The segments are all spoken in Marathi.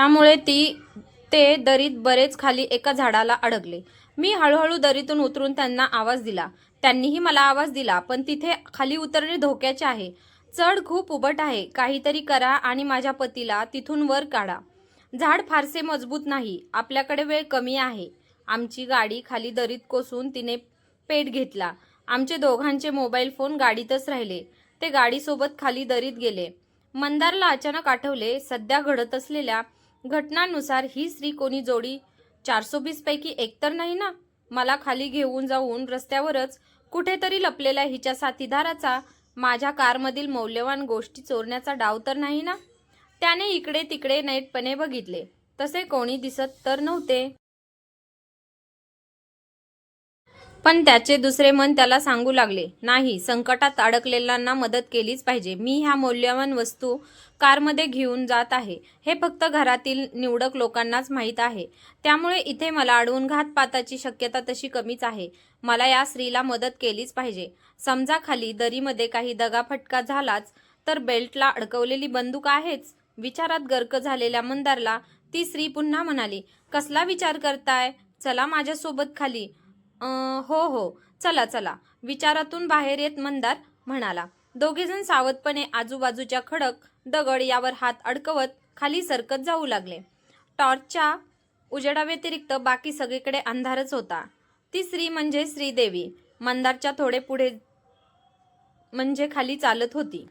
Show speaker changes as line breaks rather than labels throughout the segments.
त्यामुळे ती ते दरीत बरेच खाली एका झाडाला अडकले. मी हळूहळू दरीतून उतरून त्यांना आवाज दिला. त्यांनीही मला आवाज दिला पण तिथे खाली उतरणे धोक्याचे आहे. चढ खूप उबट आहे. काहीतरी करा आणि माझ्या पतीला तिथून वर काढा. झाड फारसे मजबूत नाही. आपल्याकडे वेळ कमी आहे. आमची गाडी खाली दरीत कोसून तिने पेट घेतला. आमचे दोघांचे मोबाईल फोन गाडीतच राहिले. ते गाडीसोबत खाली दरीत गेले. मंदारला अचानक आठवले सध्या घडत असलेल्या घटनांनुसार ही स्त्री कोणी जोडी चारसो बीसपैकी पैकी नाही ना? मला खाली घेऊन जाऊन रस्त्यावरच कुठेतरी लपलेल्या हिच्या साथीदाराचा माझ्या कारमधील मौल्यवान गोष्टी चोरण्याचा डाव तर नाही ना? त्याने इकडे तिकडे नेटपणे बघितले. तसे कोणी दिसत तर नव्हते. पण त्याचे दुसरे मन त्याला सांगू लागले नाही संकटात अडकलेल्यांना मदत केलीच पाहिजे. मी ह्या मौल्यवान वस्तू कारमध्ये घेऊन जात आहे. हे फक्त घरातील निवडक लोकांनाच माहीत आहे. त्यामुळे इथे मला अडवून घातपाताची शक्यता तशी कमीच आहे. मला या स्त्रीला मदत केलीच पाहिजे. समजा खाली दरीमध्ये काही दगाफटका झालाच तर बेल्टला अडकवलेली बंदूक आहेच विचारात गर्क झालेल्या मंदारला ती स्त्री पुन्हा म्हणाली कसला विचार करताय? चला माझ्यासोबत खाली. हो हो. चला चला. विचारातून बाहेर येत मंदार म्हणाला दोघेजण सावधपणे आजूबाजूच्या खडक दगड यावर हात अडकवत खाली सरकत जाऊ लागले. टॉर्चच्या उजेडाव्यतिरिक्त बाकी सगळीकडे अंधारच होता. ती स्त्री म्हणजे श्रीदेवी. मंदारच्या थोडे पुढे म्हणजे खाली चालत होती.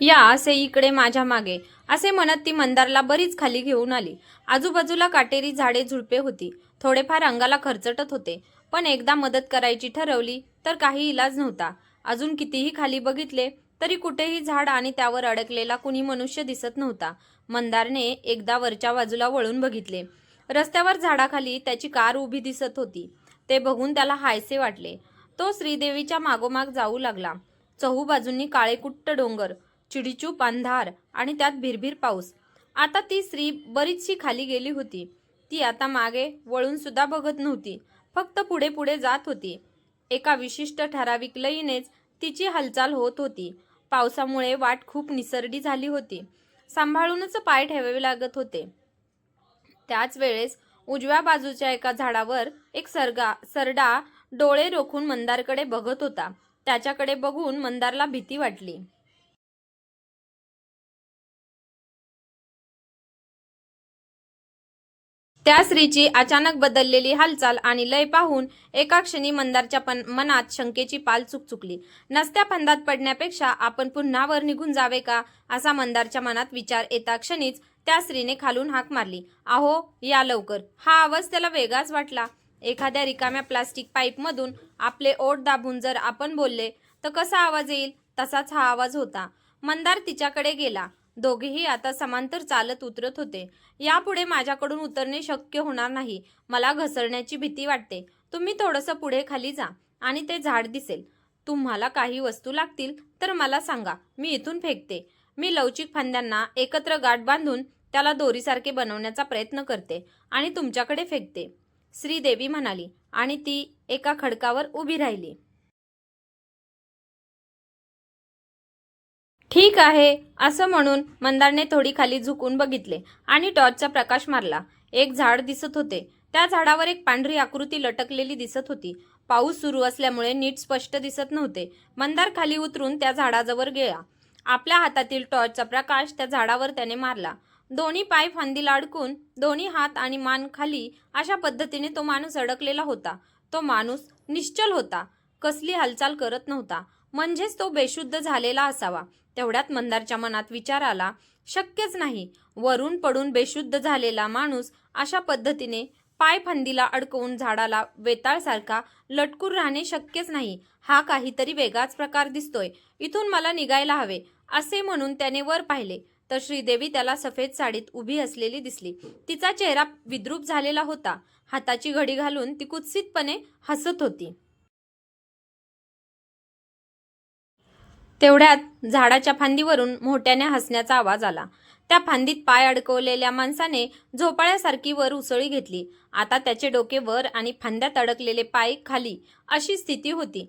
या असे इकडे माझ्या मागे. असे म्हणत ती मंदारला बरीच खाली घेऊन आली. आजूबाजूला काटेरी झाडे झुडपे होती. थोडेफार अंगाला खरचटत होते. पण एकदा मदत करायची ठरवली तर काही इलाज नव्हता. अजून कितीही खाली बघितले तरी कुठेही झाड आणि त्यावर अडकलेला कुणी मनुष्य दिसत नव्हता. मंदारने एकदा वरच्या बाजूला वळून बघितले. रस्त्यावर झाडाखाली त्याची कार उभी दिसत होती. ते बघून त्याला हायसे वाटले. तो श्रीदेवीच्या मागोमाग जाऊ लागला. चहू बाजूंनी काळे काळेकुट्ट डोंगर चिडीचूप अंधार आणि त्यात भिरभिर पाऊस. आता ती स्त्री बरीचशी खाली गेली होती. ती आता मागे वळून सुद्धा बघत नव्हती. फक्त पुढे पुढे जात होती. एका विशिष्ट ठराविक लयीनेच तिची हालचाल होत होती. पावसामुळे वाट खूप निसरडी झाली होती. सांभाळूनच पाय ठेवावे लागत होते. त्याच वेळेस उजव्या बाजूच्या एका झाडावर एक सरगा सरडा डोळे रोखून मंदारकडे बघत होता. त्याच्याकडे बघून मंदारला भीती वाटली. त्या स्त्रीची अचानक बदललेली हालचाल आणि लय पाहून एका क्षणी मंदारच्या पण मनात शंकेची पाल चुकचुकली नसत्या फंदात पडण्यापेक्षा आपण पुन्हा वर निघून जावे का? असा मंदारच्या मनात विचार येता क्षणीच त्या स्त्रीने खालून हाक मारली. आहो या लवकर. हा आवाज त्याला वेगळाच वाटला. एखाद्या रिकाम्या प्लास्टिक पाईपमधून आपले ओठ दाबून जर आपण बोलले तर कसा आवाज येईल? तसाच हा आवाज होता. मंदार तिच्याकडे गेला. दोघेही आता समांतर चालत उतरत होते. यापुढे माझ्याकडून उतरणे शक्य होणार नाही. मला घसरण्याची भीती वाटते. तुम्ही थोडंसं पुढे खाली जा आणि ते झाड दिसेल. तुम्हाला काही वस्तू लागतील तर मला सांगा. मी इथून फेकते. मी लवचिक फांद्यांना एकत्र गाठ बांधून त्याला दोरीसारखे बनवण्याचा प्रयत्न करते आणि तुमच्याकडे फेकते. श्रीदेवी म्हणाली आणि ती एका खडकावर उभी राहिली. ठीक आहे असं म्हणून मंदारने थोडी खाली झुकून बघितले आणि टॉर्चचा प्रकाश मारला. एक झाड दिसत होते. त्या झाडावर एक पांढरी आकृती लटकलेली दिसत होती. पाऊस सुरू असल्यामुळे नीट स्पष्ट दिसत नव्हते. मंदार खाली उतरून त्या झाडाजवळ गेला. आपल्या हातातील टॉर्चचा प्रकाश त्या झाडावर त्याने मारला. दोन्ही पाय फांदीला अडकून दोन्ही हात आणि मान खाली अशा पद्धतीने तो माणूस अडकलेला होता. तो माणूस निश्चल होता. कसली हालचाल करत नव्हता. म्हणजेच तो बेशुद्ध झालेला असावा. तेवढ्यात मंदारच्या मनात विचार आला शक्यच नाही. वरून पडून बेशुद्ध झालेला माणूस अशा पद्धतीने पाय फांदीला अडकवून झाडाला वेताळसारखा लटकून राहणे शक्यच नाही. हा काहीतरी वेगळाच प्रकार दिसतोय. इथून मला निघायला हवे असे म्हणून त्याने वर पाहिले. तर श्रीदेवी त्याला सफेद साडीत उभी असलेली दिसली. तिचा चेहरा विद्रूप झालेला होता. हाताची घडी घालून ती कुत्सितपणे हसत होती. तेवढ्यात झाडाच्या फांदीवरून मोठ्याने हसण्याचा आवाज आला. त्या फांदीत पाय अडकवलेल्या माणसाने झोपाळ्यासारखी वर उसळी घेतली. आता त्याचे डोके वर आणि फांद्यात अडकलेले पाय खाली अशी स्थिती होती.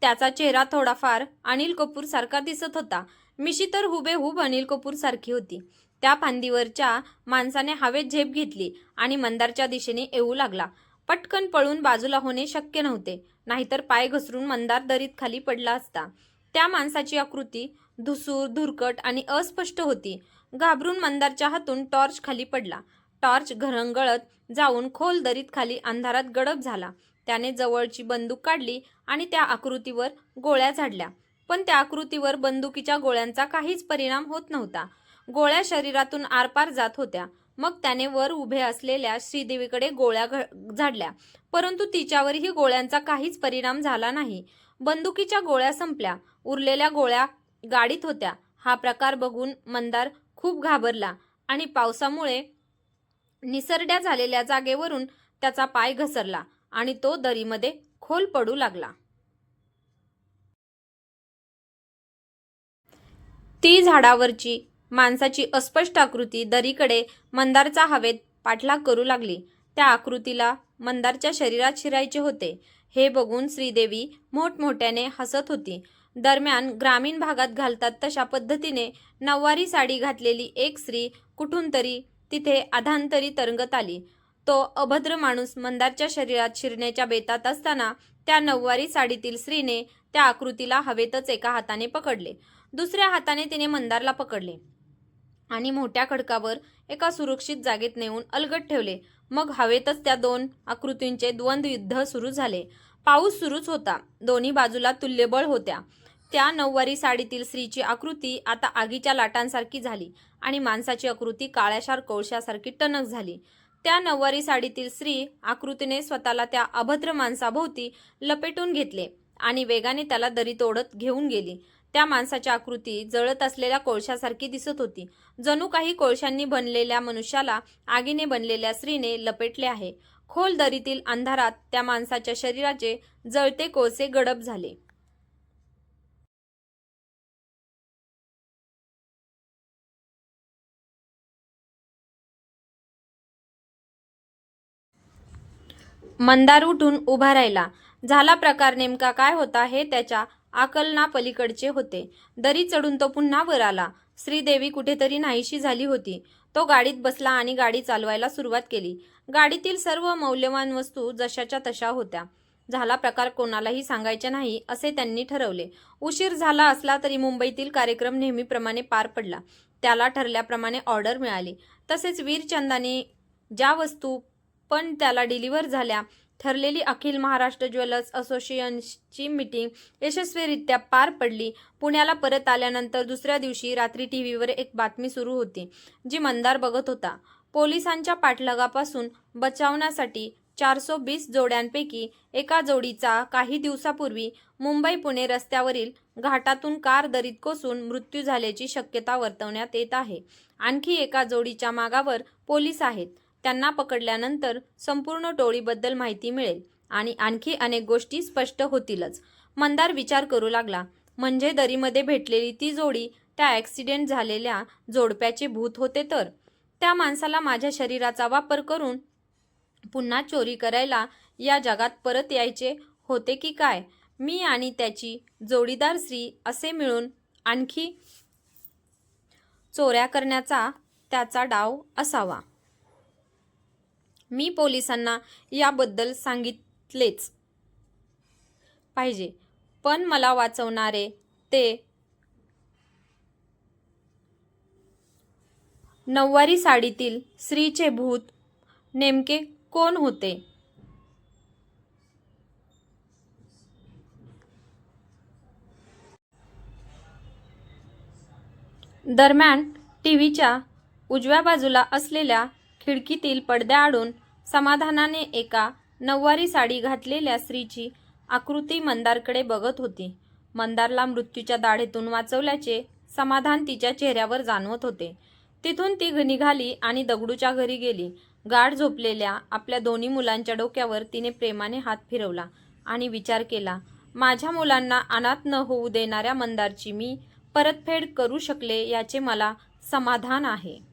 त्याचा चेहरा थोडाफार अनिल कपूर सारखा दिसत होता. मिशी तर हुबेहूब अनिल कपूर सारखी होती. त्या फांदीवरच्या माणसाने हवेत झेप घेतली आणि मंदारच्या दिशेने येऊ लागला. पटकन पळून बाजूला होणे शक्य नव्हते. नाहीतर पाय घसरून मंदार दरीत खाली पडला असता. त्या माणसाची आकृती धुसूर धुरकट आणि अस्पष्ट होती. घाबरून मंदारच्या हातून टॉर्च खाली पडला. टॉर्च घरंगळत जाऊन खोल दरीत खाली अंधारात गडप झाला. त्याने जवळची बंदूक काढली आणि त्या आकृतीवर गोळ्या झाडल्या. पण त्या आकृतीवर बंदुकीच्या गोळ्यांचा काहीच परिणाम होत नव्हता. गोळ्या शरीरातून आरपार जात होत्या. मग त्याने वर उभे असलेल्या श्रीदेवीकडे गोळ्या घ- झाडल्या. परंतु तिच्यावरही गोळ्यांचा काहीच परिणाम झाला नाही. बंदुकीच्या गोळ्या संपल्या. उरलेल्या गोळ्या गाडीत होत्या. हा प्रकार बघून मंदार खूप घाबरला आणि पावसामुळे निसरड्या झालेल्या जागेवरून त्याचा पाय घसरला आणि तो दरीमध्ये खोल पडू लागला. ती झाडावरची माणसाची अस्पष्ट आकृती दरीकडे मंदारचा हवेत पाठलाग करू लागली. त्या आकृतीला मंदारच्या शरीरात शिरायचे होते. हे बघून श्रीदेवी मोठमोठ्याने हसत होती. दरम्यान ग्रामीण भागात घालतात तशा पद्धतीने नऊवारी साडी घातलेली एक स्त्री कुठून तरी तिथे अधांतरी तरंगत आली. तो अभद्र माणूस मंदारच्या शरीरात शिरण्याच्या बेतात असताना त्या नऊवारी साडीतील स्त्रीने त्या आकृतीला हवेतच एका हाताने पकडले. दुसऱ्या हाताने तिने मंदारला पकडले आणि मोठ्या खडकावर एका सुरक्षित जागेत नेऊन अलगट ठेवले. मग हवेतच त्या दोन आकृतींचे द्वंद्व युद्ध सुरू झाले. पाऊस सुरूच होता. दोन्ही बाजूला तुल्यबळ होत्या. त्या नऊवारी साडीतील स्त्रीची आकृती आता आगीच्या लाटांसारखी झाली आणि माणसाची आकृती काळ्याशार कोळशासारखी टणक झाली. त्या नऊवारी साडीतील स्त्री आकृतीने स्वतःला त्या अभद्र माणसाभोवती लपेटून घेतले आणि वेगाने त्याला दरीत ओढत घेऊन गेली. त्या माणसाची आकृती जळत असलेल्या कोळशासारखी दिसत होती. जणू काही कोळशांनी बनलेल्या मनुष्याला आगीने बनलेल्या स्त्रीने लपेटले आहे. खोल दरीतील अंधारात त्या माणसाच्या शरीराचे जळते कोळसे गडप झाले. मंदार उठून उभा राहिला. झाला प्रकार नेमका काय होता हे त्याच्या आकलना पलीकडचे होते. दरी चढून तो पुन्हा वर आला. श्रीदेवी कुठेतरी नाहीशी झाली होती. तो गाडीत बसला आणि गाडी चालवायला सुरुवात केली. गाडीतील सर्व मौल्यवान वस्तू जशाच्या तशा होत्या. झाला प्रकार कोणालाही सांगायचे नाही असे त्यांनी ठरवले. उशीर झाला असला तरी मुंबईतील कार्यक्रम नेहमीप्रमाणे पार पडला. त्याला ठरल्याप्रमाणे ऑर्डर मिळाली. तसेच वीरचंदाने ज्या वस्तू पण त्याला डिलिव्हर झाल्या. ठरलेली अखिल महाराष्ट्र ज्वेलर्स असोसिएशनची मीटिंग यशस्वीरित्या पार पडली. पुण्याला परत आल्यानंतर दुसऱ्या दिवशी रात्री टी व्हीवर एक बातमी सुरू होती जी मंदार बघत होता. पोलिसांच्या पाठलागापासून बचावण्यासाठी चारसो बीस जोड्यांपैकी एका जोडीचा काही दिवसापूर्वी मुंबई पुणे रस्त्यावरील घाटातून कार दरीत कोसून मृत्यू झाल्याची शक्यता वर्तवण्यात येत आहे. आणखी एका जोडीच्या मागावर पोलीस आहेत. त्यांना पकडल्यानंतर संपूर्ण टोळीबद्दल माहिती मिळेल आणि आणखी अनेक गोष्टी स्पष्ट होतीलच. मंदार विचार करू लागला. म्हणजे दरीमध्ये भेटलेली ती जोडी त्या ॲक्सिडेंट झालेल्या जोडप्याचे भूत होते तर? त्या माणसाला माझ्या शरीराचा वापर करून पुन्हा चोरी करायला या जगात परत यायचे होते की काय? मी आणि त्याची जोडीदार स्त्री असे मिळून आणखी चोऱ्या करण्याचा त्याचा डाव असावा. मी पोलिसांना याबद्दल सांगितलेच पाहिजे. पण मला वाचवणारे ते नऊवारी साडीतील स्त्रीचे भूत नेमके कोण होते? दरम्यान टीव्हीच्या उजव्या बाजूला असलेल्या खिडकीतील पडद्याआडून समाधानाने एका नऊवारी साडी घातलेल्या स्त्रीची आकृती मंदारकडे बघत होती. मंदारला मृत्यूच्या दाढेतून वाचवल्याचे समाधान तिच्या चेहऱ्यावर जाणवत होते. तिथून ती घ- निघाली आणि दगडूच्या घरी गेली. गाढ झोपलेल्या आपल्या दोन्ही मुलांच्या डोक्यावर तिने प्रेमाने हात फिरवला आणि विचार केला माझ्या मुलांना अनाथ न होऊ देणाऱ्या मंदारची मी परतफेड करू शकले याचे मला समाधान आहे.